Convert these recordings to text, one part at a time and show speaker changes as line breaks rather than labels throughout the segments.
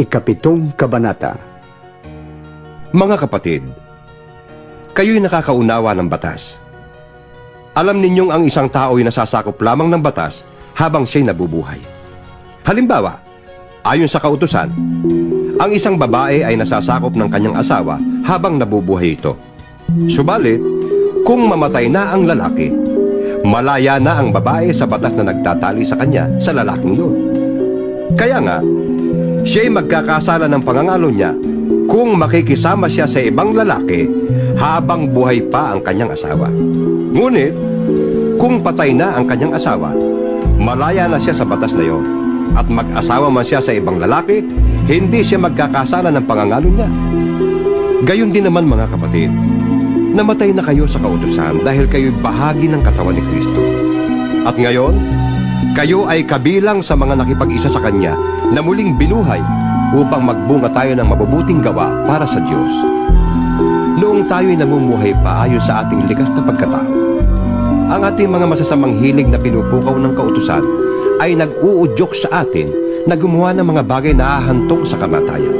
Ikapitong Kabanata
Mga kapatid, kayo'y nakakaunawa ng batas. Alam ninyong ang isang tao ay nasasakop lamang ng batas habang siya'y nabubuhay. Halimbawa, ayon sa kautusan, ang isang babae ay nasasakop ng kanyang asawa habang nabubuhay ito. Subalit, kung mamatay na ang lalaki, malaya na ang babae sa batas na nagtatali sa kanya sa lalaking yun. Kaya nga, siya'y magkakasala ng pangangalo niya kung makikisama siya sa ibang lalaki habang buhay pa ang kanyang asawa. Ngunit, kung patay na ang kanyang asawa, malaya na siya sa batas na iyon at mag-asawa man siya sa ibang lalaki, hindi siya magkakasala ng pangangalo niya. Gayon din naman mga kapatid, namatay na kayo sa kautusan dahil kayo'y bahagi ng katawan ni Kristo. At ngayon, kayo ay kabilang sa mga nakipag-isa sa Kanya na muling binuhay upang magbunga tayo ng mabubuting gawa para sa Diyos. Noong tayo'y namumuhay pa ayon sa ating likas na pagkatao, ang ating mga masasamang hilig na pinupukaw ng kautusan ay nag-uudyok sa atin na gumawa ng mga bagay na hahantong sa kamatayan.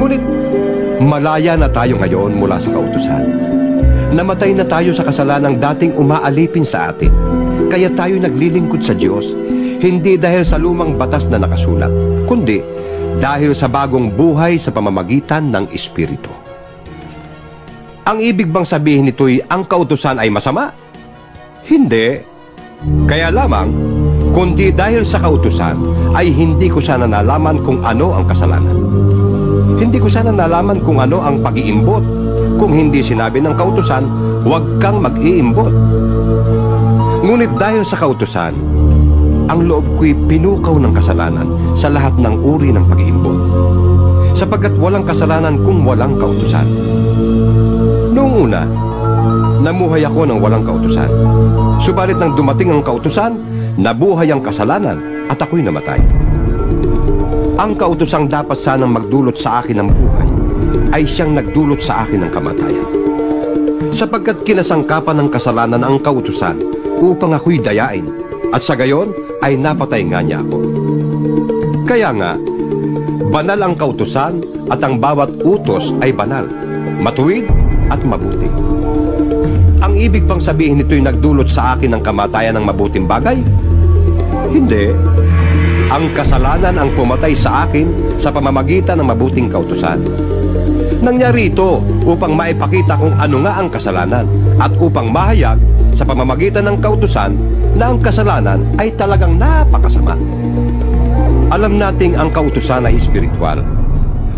Ngunit, malaya na tayo ngayon mula sa kautusan. Namatay na tayo sa kasalanang dating umaalipin sa atin. Kaya tayo naglilingkod sa Diyos, hindi dahil sa lumang batas na nakasulat, kundi dahil sa bagong buhay sa pamamagitan ng Espiritu. Ang ibig bang sabihin nito'y ang kautusan ay masama? Hindi. Kaya lamang, kundi dahil sa kautusan, ay hindi ko sana nalaman kung ano ang kasalanan. Hindi ko sana nalaman kung ano ang pag-iimbot. Kung hindi sinabi ng kautusan, huwag kang mag-iimbot. Ngunit dahil sa kautusan, ang loob ko'y pinukaw ng kasalanan sa lahat ng uri ng pag-iimbot. Sapagkat walang kasalanan kung walang kautusan. Noong una, namuhay ako ng walang kautusan. Subalit nang dumating ang kautusan, nabuhay ang kasalanan at ako'y namatay. Ang kautusang dapat sanang magdulot sa akin ng buhay ay siyang nagdulot sa akin ng kamatayan. Sapagkat kinasangkapan ng kasalanan ang kautusan upang ako'y dayain at sa gayon ay napatay nga niya ako. Kaya nga, banal ang kautusan at ang bawat utos ay banal, matuwid at mabuti. Ang ibig bang sabihin nito'y nagdulot sa akin ng kamatayan ng mabuting bagay? Hindi. Ang kasalanan ang pumatay sa akin sa pamamagitan ng mabuting kautusan. Nangyari ito upang maipakita kung ano nga ang kasalanan at upang mahayag sa pamamagitan ng kautusan na ang kasalanan ay talagang napakasama. Alam nating ang kautusan ay espiritual,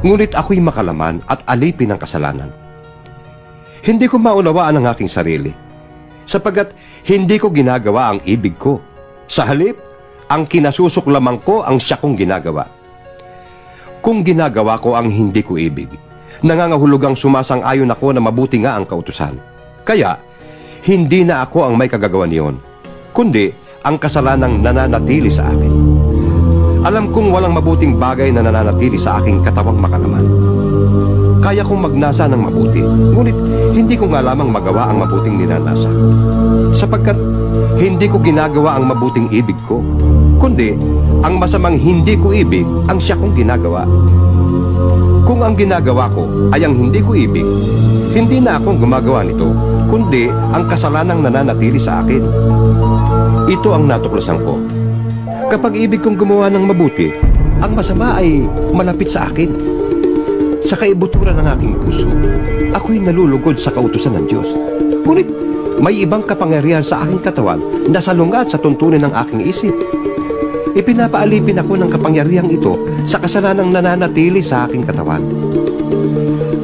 ngunit ako'y makalaman at alipin ng kasalanan. Hindi ko maunawaan ang aking sarili, sapagat hindi ko ginagawa ang ibig ko. Sa halip, ang kinasusuklaman ko ang siya kong ginagawa. Kung ginagawa ko ang hindi ko ibig, nangangahulugang sumasang-ayon ako na mabuti nga ang kautusan. Kaya, hindi na ako ang may kagagawa niyon, kundi ang kasalanang nananatili sa akin. Alam kong walang mabuting bagay na nananatili sa aking katawang makalaman. Kaya kong magnasa ng mabuti, ngunit hindi ko nga lamang magawa ang mabuting ninanasa. Sapagkat hindi ko ginagawa ang mabuting ibig ko, kundi ang masamang hindi ko ibig ang siya kong ginagawa. Kung ang ginagawa ko ay ang hindi ko ibig, hindi na akong gumagawa nito, kundi ang kasalanang nananatili sa akin. Ito ang natuklasan ko. Kapag ibig kong gumawa ng mabuti, ang masama ay malapit sa akin. Sa kaibuturan ng aking puso, ako'y nalulugod sa kautusan ng Diyos. Ngunit may ibang kapangyarihan sa aking katawan na salungat sa tuntunin ng aking isip. Ipinapaalipin ako ng kapangyarihang ito sa kasalanang nananatili sa aking katawan.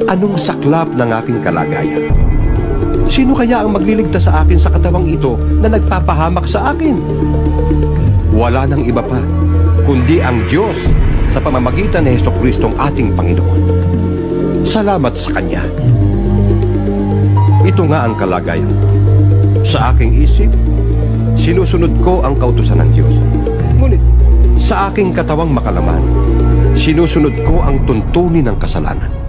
Anong saklap ng aking kalagayan? Sino kaya ang magliligtas sa akin sa katawang ito na nagpapahamak sa akin? Wala nang iba pa, kundi ang Diyos sa pamamagitan ni Heso Kristong ating Panginoon. Salamat sa Kanya. Ito nga ang kalagayan. Sa aking isip, sinusunod ko ang kautusan ng Diyos. Ngunit, sa aking katawang makalaman, sinusunod ko ang tuntunin ng kasalanan.